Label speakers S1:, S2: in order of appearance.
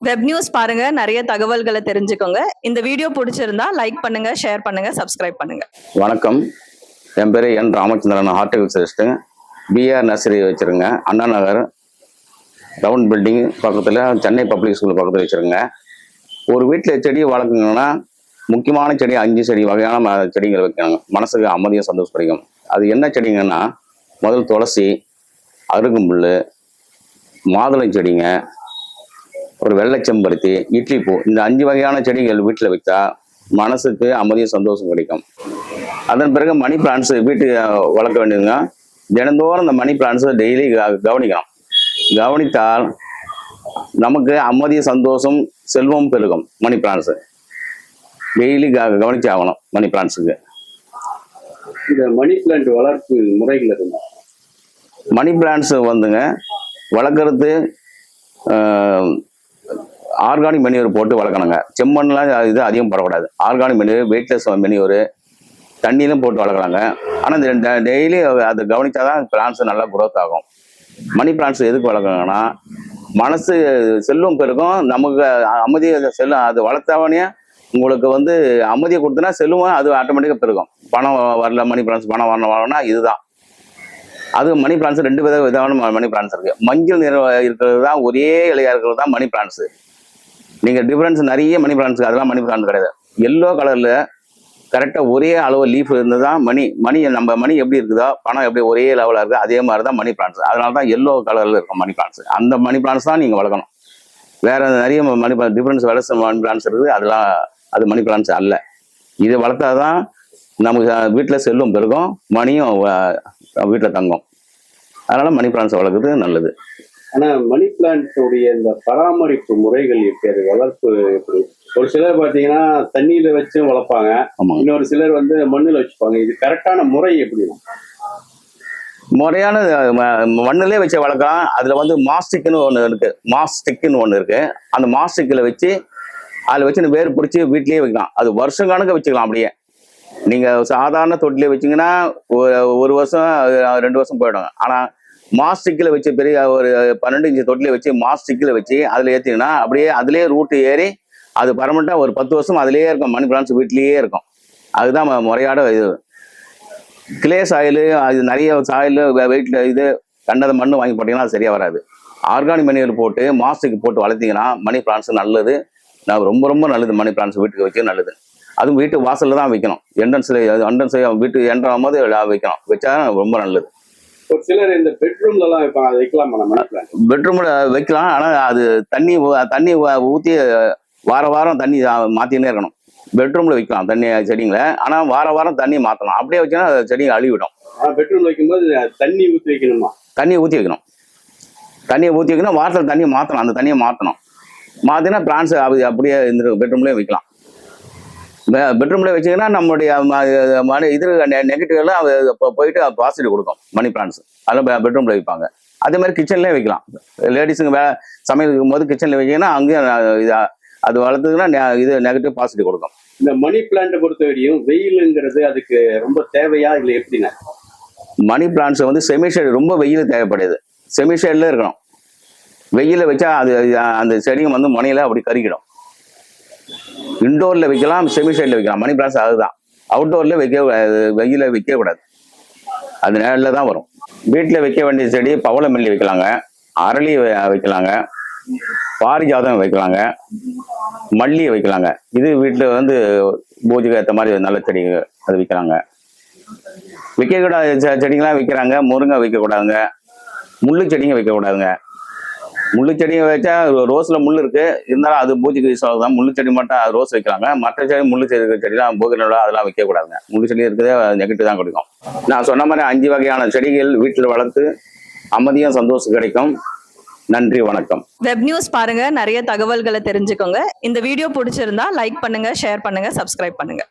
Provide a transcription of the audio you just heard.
S1: Web news பாருங்க நிறைய தகவல்களை தெரிஞ்சுக்கோங்க. இந்த வீடியோ பிடிச்சிருந்தா லைக் பண்ணுங்க ஷேர் பண்ணுங்க சப்ஸ்கிரைப் பண்ணுங்க.
S2: வணக்கம். என் பேர் என் ராமச்சந்திரன் ஹார்டிகல்ச்சரிஸ்ட்டு பிஆர் நர்சரி வச்சுருங்க. அண்ணா நகர் ரவுண்ட் பில்டிங் பக்கத்தில் சென்னை பப்ளிக் ஸ்கூல் பக்கத்தில் வச்சுருங்க. ஒரு வீட்டில் செடி வளர்க்குங்கன்னா முக்கியமான செடி அஞ்சு செடி வகையான ம- செடிகள் வைக்கணும். மனசுக்கு அமைதியும் சந்தோஷப்படிக்கும் அது என்ன செடிங்கன்னா முதல் துளசி அருகம்புல் மாதுளை செடிங்க. ஒரு வெள்ளை செம்பருத்தி இட்லி பூ இந்த அஞ்சு வகையான செடிகள் வீட்டில் வைத்தா மனசுக்கு அமைதியும் சந்தோஷம் கிடைக்கும். அதன் பிறகு மணி பிளான்ஸ் வீட்டுக்கு வளர்க்க வேண்டியதுங்க. தினந்தோறும் இந்த மணி பிளான்ஸை டெய்லி கவனிக்கணும். கவனித்தால் நமக்கு அமைதி சந்தோஷம் செல்வம் பெருகும் மணி பிளான்ஸ் டெய்லி கவனிச்சு ஆகணும் மணி பிளான்ஸுக்கு
S3: இந்த மணி பிளான்ட் வளர்ப்பு முறைகள் இருந்தா
S2: மணி பிளான்ஸ் வந்துங்க வளர்க்குறது ஆர்கானிக் மெனியூர் போட்டு வளர்க்கணுங்க. செம்மண்லாம் இது அதிகம் போடக்கூடாது ஆர்கானிக் மெனியூர் வெயிட்லெஸ் மெனியூர் தண்ணியிலும் போட்டு வளர்க்கலாங்க. ஆனால் இந்த டெய்லி அதை கவனிச்சாதான் பிளான்ஸ் நல்லா குரோத் ஆகும். மணி பிளான்ஸ் எதுக்கு வளர்க்கணுங்கன்னா மனசு செல்லும் பெருகும். நமக்கு அமைதி செல்லும் அது வளர்த்தவனே உங்களுக்கு வந்து அமைதியை கொடுத்தனா செல்லுவோம் அது ஆட்டோமேட்டிக்காக பெருகும். பணம் வரல மணி பிளான்ஸ் பணம் வரணும் வரணும்னா இதுதான். அது மணி பிளான்ஸ் ரெண்டு வித விதமான மணி பிளான்ஸ் இருக்கு. மஞ்சள் நிறம் இருக்கிறது தான் ஒரே இலையா இருக்கிறது தான் மணி பிளான்ஸ் நீங்க டிஃபரன்ஸ் நிறைய மணி பிளான்ஸ் அதெல்லாம் மணி பிளான்ஸ் கிடையாது. எல்லோ கலர்ல கரெக்டாக ஒரே அளவு லீஃப் இருந்து தான் மணி மணி நம்ம மணி எப்படி இருக்குதோ பணம் எப்படி ஒரே லெவலாக இருக்குது அதே மாதிரி தான் மணி பிளான்ஸ் அதனால தான் எல்லோ கலரில் இருக்கும் மணி பிளான்ஸ் அந்த மணி பிளான்ஸ் தான் நீங்கள் வளர்க்கணும். வேற நிறைய மணி டிஃபரன்ஸ் வளர்ச்சி மணி பிளான்ஸ் இருக்குது. அதெல்லாம் அது மணி பிளான்ஸ் அல்ல. இது வளர்த்தாதான் நமக்கு வீட்டில் செல்லும் பெருகும் மணியும் வீட்டில் தங்கும். அதனால் மணி பிளான்ஸ் வளர்க்குறது நல்லது.
S3: ஆனா மணி பிளான்ட் உடைய இந்த பராமரிப்பு முறைகள் எப்படி அது வளர்ப்பு எப்படி? ஒரு சிலர் பாத்தீங்கன்னா தண்ணியில வச்சும் வளர்ப்பாங்க. இன்னொரு சிலர் வந்து மண்ணுல வச்சுப்பாங்க. இது கரெக்டான முறை எப்படி?
S2: முறையான மண்ணிலே வச்சு வளர்க்கலாம் அதுல வந்து மாஸ்டிக்னு ஒன்று இருக்கு. மாஸ்டிக்னு ஒன்று இருக்கு. அந்த மாஸ்டிக்கில் வச்சு அதில் வச்சு வேர் பிடிச்சி வீட்லயே வைக்கலாம். அது வருஷம் கணக்கு வச்சுக்கலாம் அப்படியே. நீங்க சாதாரண தொட்டிலே வச்சீங்கன்னா ஒரு ஒரு வருஷம் ரெண்டு வருஷம் போயிடும். ஆனா மாஸ்டிக்கில் வச்சு பெரிய ஒரு பன்னெண்டு இன்ச்சு தொட்டிலே வச்சு மாஸ்டிக்கில் வச்சு அதில் ஏற்றிங்கன்னா அப்படியே அதுலேயே ரூட்டு ஏறி அது பர்மனெண்ட்டாக ஒரு பத்து வருஷம் அதுலேயே இருக்கும். மணி பிளான்ஸ் வீட்லேயே இருக்கும். அதுதான் முறையாட இது. கிளே சாயில் அது நிறைய சாயில் வெயிட்டில் இது கண்டதை மண்ணு வாங்கி போட்டீங்கன்னா அது சரியாக வராது. ஆர்கானிக் மணிகள் போட்டு மாஸ்டிக் போட்டு வளர்த்தீங்கன்னா மணி பிளான்ஸ் நல்லது. நான் ரொம்ப ரொம்ப நல்லது மணி பிளான்ஸ் வீட்டுக்கு வைக்க நல்லது. அதுவும் வீட்டு வாசலில் தான் வைக்கணும். என்ட்ரன்ஸில் என்ட்ரன்ஸ் வீட்டு என்ட்ராகும் போது வைக்கணும். வச்சா ரொம்ப நல்லது.
S3: ஒரு சிலர் இந்த பெட்ரூம்ல எல்லாம் வைப்பாங்க அதை வைக்கலாமா
S2: பெட்ரூம்ல வைக்கலாம் ஆனா அது தண்ணி தண்ணி ஊத்தி வார வாரம் தண்ணி மாத்தினே இருக்கணும். பெட்ரூம்ல வைக்கலாம் தண்ணி செடிங்களை. ஆனா வார வாரம் தண்ணி மாத்தலாம். அப்படியே வச்சோன்னா செடி அழிவிடும்.
S3: ஆனா பெட்ரூம்ல வைக்கும்போது தண்ணி ஊத்தி வைக்கணுமா?
S2: தண்ணியை ஊற்றி வைக்கணும். தண்ணியை ஊற்றி வைக்கணும் வாரத்தில் தண்ணியை மாற்றணும் அந்த தண்ணியை மாற்றணும் மாற்றினா பிளான்ஸ் அப்படியே இந்த பெட்ரூம்லேயே வைக்கலாம். பெட்ரூம்ல வச்சீங்கன்னா நம்மளுடைய ம- மன இது நெகட்டிவ் எல்லாம் போயிட்டு பாசிட்டிவ் கொடுக்கும். மணி பிளான்ஸ் அதெல்லாம் பெட்ரூம்ல வைப்பாங்க. அதே மாதிரி கிச்சன்லேயே வைக்கலாம். லேடிஸுங்க வே சமையல் இருக்கும் போது கிச்சனில் வச்சீங்கன்னா அங்கேயும் இது அது வளர்த்துக்குன்னா நெ- இது நெகட்டிவ் பாசிட்டிவ் கொடுக்கும்.
S3: இந்த மணி பிளான்ட்டை பொறுத்த வரையும் வெயிலுங்கிறது அதுக்கு ரொம்ப தேவையா இல்ல எப்படின்னா?
S2: மணி பிளான்ஸ் வந்து செமி ஷேடு ரொம்ப வெயில் தேவைப்படுது. செமி ஷேடில் இருக்கணும். வெயில வச்சா அது அந்த செடியும் வந்து மணியில அப்படி கருகிடும். இன்டோர்ல வைக்கலாம் செமி சைடில் வைக்கலாம். மணி பிளான்ஸ் அதுதான் அவுட்டோர்ல வைக்க வெயில வைக்க கூடாது. அது நேரில் தான் வரும். வீட்டில் வைக்க வேண்டிய செடி பவளமல்லி வைக்கலாங்க. அரளி வைக்கலாங்க. பாரிஜாதம் வைக்கலாங்க. மல்லி வைக்கலாங்க. இது வீட்டில் வந்து பூஜைக்கு ஏற்ற மாதிரி நல்ல செடி அது வைக்கலாங்க. வைக்கக்கூடாத செடிங்களாம் வைக்கிறாங்க. முருங்கை வைக்கக்கூடாதுங்க. முள்ளு செடிங்க வைக்கக்கூடாதுங்க. முள்ளு செடியை வச்சா ரோஸ்ல முள் இருக்கு. இருந்தாலும் அது பூஜைக்கு யூஸ் தான் முள்ளு செடி மட்டும் ரோஸ் வைக்கிறாங்க. மற்ற செடி முள்ளு செடி இருக்கிற செடிலாம் போகினோட அதெல்லாம் வைக்கக்கூடாதுங்க. முள்ளு செடி இருக்கிறதே நெகட்டிவ் தான் கொடுக்கும். நான் சொன்ன மாதிரி அஞ்சு வகையான செடிகள் வீட்டில் வளர்த்து அமைதியும் சந்தோஷம் கிடைக்கும். நன்றி வணக்கம்.
S1: வெப் நியூஸ் பாருங்க. நிறைய தகவல்களை தெரிஞ்சுக்கோங்க. இந்த வீடியோ பிடிச்சிருந்தா லைக் பண்ணுங்க ஷேர் பண்ணுங்க சப்ஸ்கிரைப் பண்ணுங்க.